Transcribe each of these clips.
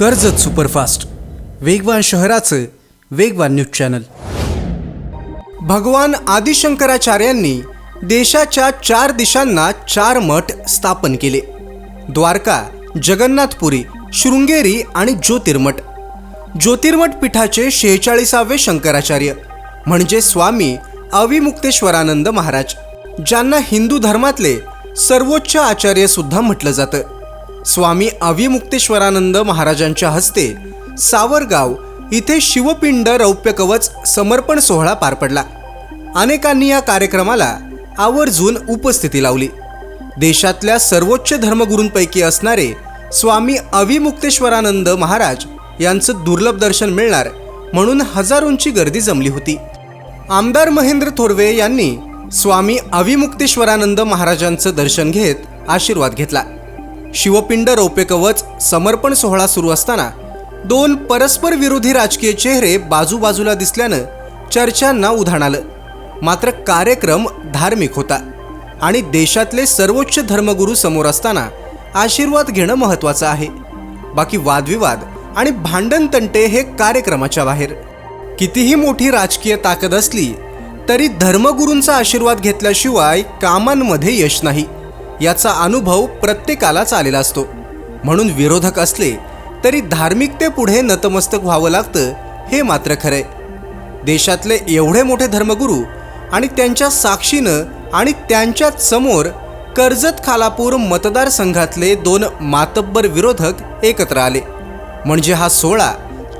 Karjat superfast. वेगवान शहराचं वेगवान न्यूज चॅनल. भगवान आदिशंकराचार्यांनी देशाच्या चार दिशांना चार मठ स्थापन केले. द्वारका जगन्नाथपुरी शृंगेरी आणि ज्योतिर्मठ. ज्योतिर्मठ पीठाचे शेहेचाळीसावे शंकराचार्य म्हणजे स्वामी अविमुक्तेश्वरानंद महाराज ज्यांना हिंदू धर्मातले सर्वोच्च आचार्य सुद्धा म्हटलं जातं. स्वामी अविमुक्तेश्वरानंद महाराजांच्या हस्ते सावरगाव इथे शिवपिंड रौप्य कवच समर्पण सोहळा पार पडला. अनेकांनी या कार्यक्रमाला आवर्जून उपस्थिती लावली. देशातल्या सर्वोच्च धर्मगुरूंपैकी असणारे स्वामी अविमुक्तेश्वरानंद महाराज यांचं दुर्लभ दर्शन मिळणार म्हणून हजारोंची गर्दी जमली होती. आमदार महेंद्र थोरवे यांनी स्वामी अविमुक्तेश्वरानंद महाराजांचं दर्शन घेत आशीर्वाद घेतला. शिवपिंड रौप्य कवच समर्पण सोहळा सुरू असताना दोन परस्पर विरोधी राजकीय चेहरे बाजूबाजूला दिसल्यानं चर्चांना उधाण आलं. मात्र कार्यक्रम धार्मिक होता आणि देशातले सर्वोच्च धर्मगुरू समोर असताना आशीर्वाद घेणं महत्त्वाचं आहे. बाकी वादविवाद आणि भांडण तंटे हे कार्यक्रमाच्या बाहेर. कितीही मोठी राजकीय ताकद असली तरी धर्मगुरूंचा आशीर्वाद घेतल्याशिवाय कामांमध्ये यश नाही. याचा अनुभव प्रत्येकालाच आलेला असतो. म्हणून विरोधक असले तरी धार्मिकतेपुढे नतमस्तक व्हावं लागतं हे मात्र खरंय. देशातले एवढे मोठे धर्मगुरू आणि त्यांच्या साक्षीनं आणि त्यांच्याच समोर कर्जत खालापूर मतदारसंघातले दोन मातब्बर विरोधक एकत्र आले. म्हणजे हा सोहळा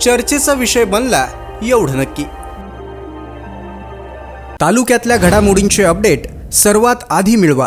चर्चेचा विषय बनला एवढं नक्की. तालुक्यातल्या घडामोडींचे अपडेट सर्वात आधी मिळवा.